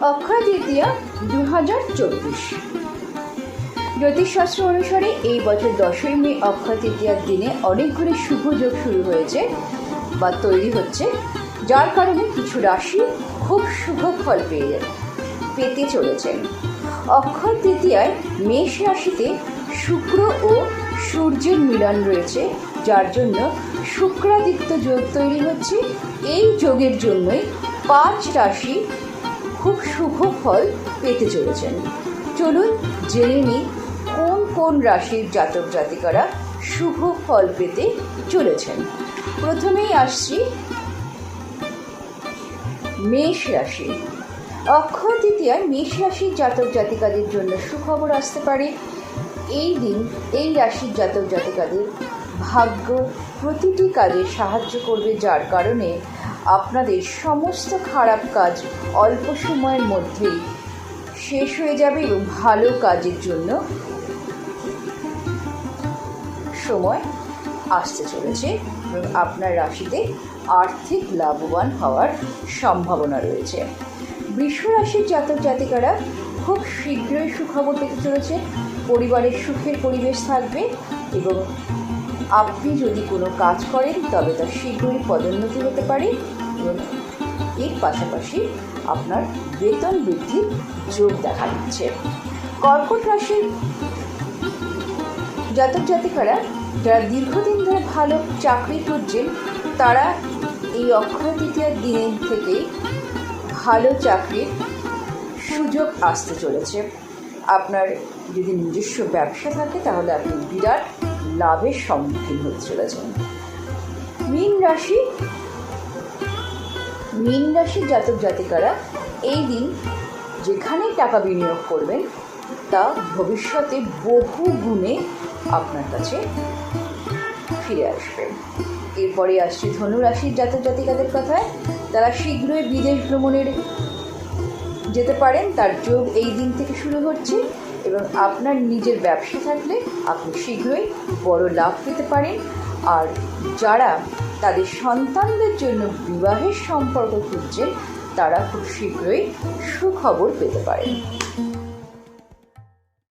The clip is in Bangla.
অক্ষয় তৃতীয়া দু হাজার চব্বিশ। জ্যোতিষশাস্ত্র অনুসারে এই বছর দশই মে অক্ষয় তৃতীয়ার দিনে অনেকগুলি শুভ যোগ শুরু হয়েছে বা তৈরি হচ্ছে, যার কারণে কিছু রাশি খুব শুভ ফল পেয়ে পেতে চলেছেন অক্ষয় তৃতীয়ায় মেষ রাশিতে শুক্র ও সূর্যের মিলন রয়েছে, যার জন্য শুক্রাদিত্য যোগ তৈরি হচ্ছে। এই যোগের জন্যই পাঁচ রাশি খুব শুভ ফল পেতে চলেছেন। চলুন জেনে নিই কোন কোন রাশির জাতক জাতিকারা শুভ ফল পেতে চলেছেন। প্রথমেই আসছি মেষ রাশি। অক্ষয় তৃতীয়ায় মেষ রাশির জাতক জাতিকাদের জন্য সুখবর আসতে পারে। এই দিন এই রাশির জাতক জাতিকাদের ভাগ্য প্রতিটি কাজে সাহায্য করবে, যার কারণে আপনাদের সমস্ত খারাপ কাজ অল্প সময়ের মধ্যেই শেষ হয়ে যাবে এবং ভালো কাজের জন্য সময় আসতে চলেছে এবং আপনার রাশিতে আর্থিক লাভবান হওয়ার সম্ভাবনা রয়েছে। বৃষ রাশির জাতক জাতিকারা খুব শীঘ্রই সুখবর পেতে চলেছে, পরিবারের সুখের পরিবেশ থাকবে এবং আপনি যদি কোনো কাজ করেন, তবে তা শীঘ্রই পদোন্নতি হতে পারে এবং এর পাশাপাশি আপনার বেতন বৃদ্ধির যোগ দেখা দিচ্ছে। কর্কট রাশির জাতক জাতিকারা যারা দীর্ঘদিন ধরে ভালো চাকরি করছেন তারা এই অক্ষয় তৃতীয়ার দিনের থেকেই ভালো চাকরির সুযোগ আসতে চলেছে। আপনার যদি নিজস্ব ব্যবসা থাকে, তাহলে আপনি বিরাট লাভের সম্মুখীন হতে চলেছেন। মীন রাশি, মীন রাশির জাতক জাতিকারা এই দিন যেখানেই টাকা বিনিয়োগ করবেন, তা ভবিষ্যতে বহু গুণে আপনার কাছে ফিরে আসবে। এরপরে আসছে ধনু রাশির জাতক জাতিকাদের কথায়। তারা শীঘ্রই বিদেশ ভ্রমণের যেতে পারেন, তার যোগ এই দিন থেকে শুরু হচ্ছে। এবং আপনার নিজের ব্যবসা থাকলে আপনি শীঘ্রই বড় লাভ পেতে পারেন। আর যারা তাদের সন্তানদের জন্য বিবাহের সম্পর্ক খুঁজছেন, তারা খুব শীঘ্রই সুখবর পেতে পারেন।